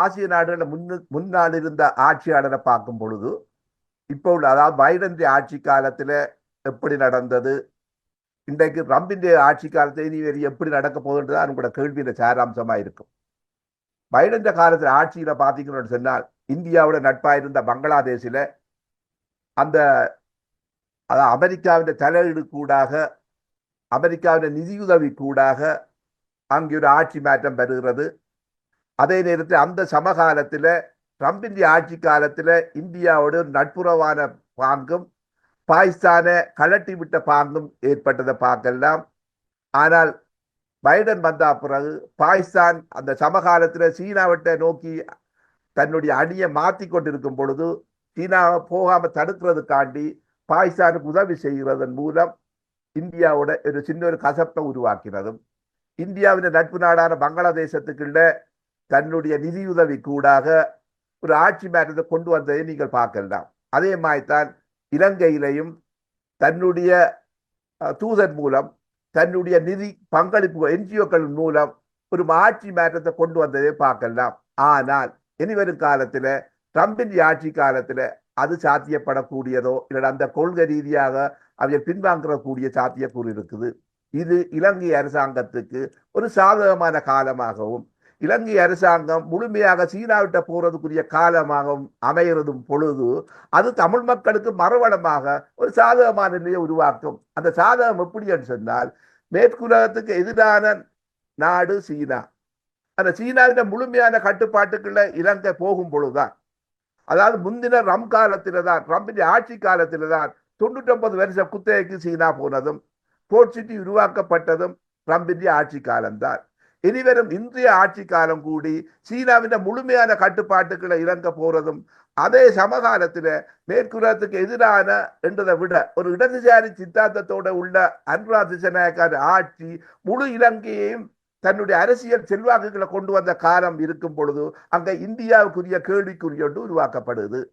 ஆசிய நாடுகளில் முன்னு முன்னால் இருந்த ஆட்சியாளரை பார்க்கும் பொழுது இப்போ உள்ள அதாவது பைடன் ஆட்சி காலத்தில் எப்படி நடந்தது? இன்றைக்கு ட்ரம்பின் ஆட்சி காலத்தில் இனி வேறு எப்படி நடக்க போகுதுன்றது உங்களோட கேள்வியின் சாராம்சமாக இருக்கும். பைடன் காலத்தில் ஆட்சியில பார்த்தீங்கன்னு சொன்னால் இந்தியாவோட நட்பாக இருந்த பங்களாதேஷில் அந்த அதாவது அமெரிக்காவின் தலையீடு கூடாக அமெரிக்காவின் நிதியுதவி கூடாக அங்கே ஒரு ஆட்சி மாற்றம் பெறுகிறது அதே நேரத்தில் அந்த சமகாலத்தில் ட்ரம்பின் ஆட்சி காலத்தில் இந்தியாவோட நட்புறவான பாங்கும் பாகிஸ்தானை கலட்டி விட்ட பாங்கும் ஏற்பட்டதை பார்க்கலாம். ஆனால் பைடன் வந்த பிறகு பாகிஸ்தான் அந்த சமகாலத்தில் சீனாவட்டை நோக்கி தன்னுடைய அணியை மாற்றி கொண்டிருக்கும் பொழுது சீனாவை போகாமல் தடுக்கிறதுக்காண்டி பாகிஸ்தானுக்கு உதவி செய்கிறதன் மூலம் இந்தியாவோட ஒரு சின்ன ஒரு கசப்பை உருவாக்கினதும் இந்தியாவின் நட்பு நாடான பங்களாதேசத்துக்குள்ள தன்னுடைய நிதியுதவி கூடாக ஒரு ஆட்சி மாற்றத்தை கொண்டு வந்ததை நீங்கள் பார்க்கலாம். அதே மாதிரிதான் இலங்கையிலையும் தன்னுடைய தூதர் மூலம் தன்னுடைய நிதி பங்களிப்பு என்ஜிஓக்கள் மூலம் ஒரு ஆட்சி மாற்றத்தை கொண்டு வந்ததை பார்க்கலாம். ஆனால் இனி வரும் காலத்துல ட்ரம்பின் ஆட்சி காலத்துல அது சாத்தியப்படக்கூடியதோ இல்லை அந்த கொள்கை ரீதியாக அவை பின்வாங்கக்கூடிய சாத்தியக்கூறு இருக்குது. இது இலங்கை அரசாங்கத்துக்கு ஒரு சாதகமான காலமாகவும் இலங்கை அரசாங்கம் முழுமையாக சீனாவிட்ட போறதுக்குரிய காலமாகவும் அமைகிறதும் பொழுது அது தமிழ் மக்களுக்கு மறுவளமாக ஒரு சாதகமான நிலையை உருவாக்கும். அந்த சாதகம் எப்படி என்று சொன்னால் மேற்குலகத்துக்கு எதிரான நாடு சீனா. அந்த சீனாவின் முழுமையான கட்டுப்பாட்டுக்குள்ள இலங்கை போகும் பொழுதுதான். அதாவது முந்தின ரம் காலத்தில தான் ரம்பின் ஆட்சி காலத்தில தான் தொண்ணூற்றி வருஷம் குத்தகைக்கு சீனா போனதும் போர்ட் சிட்டி உருவாக்கப்பட்டதும் ரம்பின் ஆட்சி காலம்தான். இனிவரும் இன்றைய ஆட்சி காலம் கூடி சீனாவின் முழுமையான கட்டுப்பாட்டுகளை இறங்க போறதும் அதே சமகாலத்துல மேற்குலகத்துக்கு எதிரான என்றதை விட ஒரு இடதுசாரி சித்தாந்தத்தோட உள்ள அனுரா திசநாயக்கார் ஆட்சி முழு இலங்கையையும் தன்னுடைய அரசியல் செல்வாக்குகளை கொண்டு வந்த காலம் இருக்கும் பொழுது அங்க இந்தியாவுக்குரிய கேள்விக்குறியொன்று உருவாக்கப்படுது.